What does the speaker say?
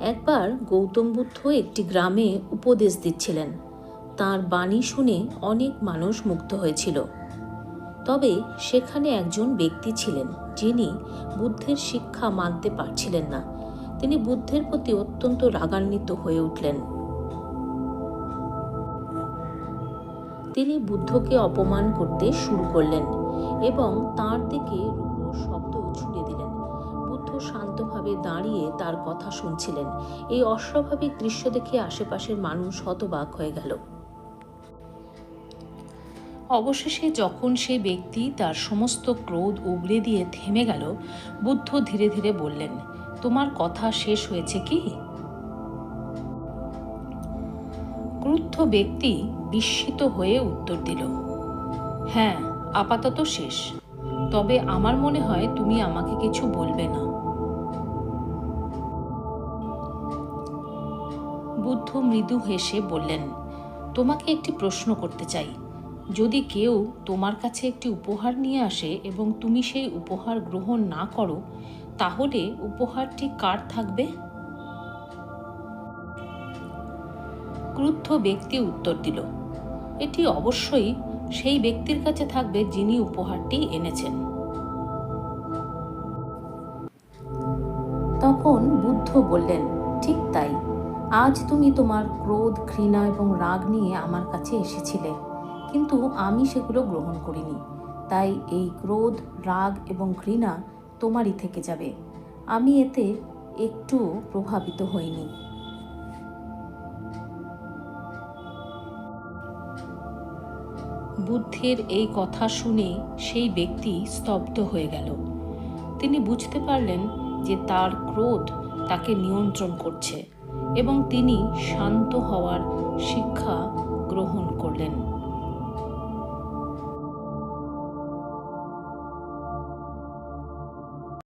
একবার গৌতম বুদ্ধ একটি গ্রামে উপদেশ দিচ্ছিলেন। তার বাণী শুনে অনেক মানুষ মুগ্ধ হয়েছিল। তবে সেখানে একজন ব্যক্তি ছিলেন যিনি বুদ্ধের শিক্ষা মানতে পারছিলেন না। তিনি বুদ্ধের প্রতি অত্যন্ত রাগান্বিত হয়ে উঠলেন। তিনি বুদ্ধকে অপমান করতে শুরু করলেন এবং তার দিকে রূঢ় শব্দ শান্তভাবে দাঁড়িয়ে তার কথা শুনছিলেন। এই অস্বাভাবিক দৃশ্য দেখে আশেপাশের মানুষ হতবাক হয়ে গেল। অবশেষে যখন সেই ব্যক্তি তার সমস্ত ক্রোধ উগড়ে দিয়ে থেমে গেল, বুদ্ধ ধীরে ধীরে বললেন, তোমার কথা শেষ হয়েছে কি? ক্রুদ্ধ ব্যক্তি বিস্মিত হয়ে উত্তর দিল হ্যাঁ আপাতত শেষ। তবে আমার মনে হয় তুমি আমাকে কিছু বলবে না। বুদ্ধ মৃদু হেসে বললেন, তোমাকে একটি প্রশ্ন করতে চাই। যদি কেউ তোমার কাছে একটি উপহার নিয়ে আসে এবং তুমি সেই উপহার গ্রহণ না করো, তাহলে উপহারটি কার থাকবে? ক্রুদ্ধ ব্যক্তি উত্তর দিল, এটি অবশ্যই সেই ব্যক্তির কাছে থাকবে যিনি উপহারটি এনেছেন। তখন বুদ্ধ বললেন, ঠিক তাই। আজ তুমি তোমার ক্রোধ, ঘৃণা এবং রাগ নিয়ে আমার কাছে এসেছিলে, কিন্তু আমি সেগুলো গ্রহণ করিনি। তাই এই ক্রোধ, রাগ এবং ঘৃণা তোমারই থেকে যাবে। আমি এতে একটু প্রভাবিত হইনি। বুদ্ধের এই কথা শুনে সেই ব্যক্তি স্তব্ধ হয়ে গেল। তিনি বুঝতে পারলেন যে তার ক্রোধ তাকে নিয়ন্ত্রণ করছে। এবং তিনি শান্ত হওয়ার শিক্ষা গ্রহণ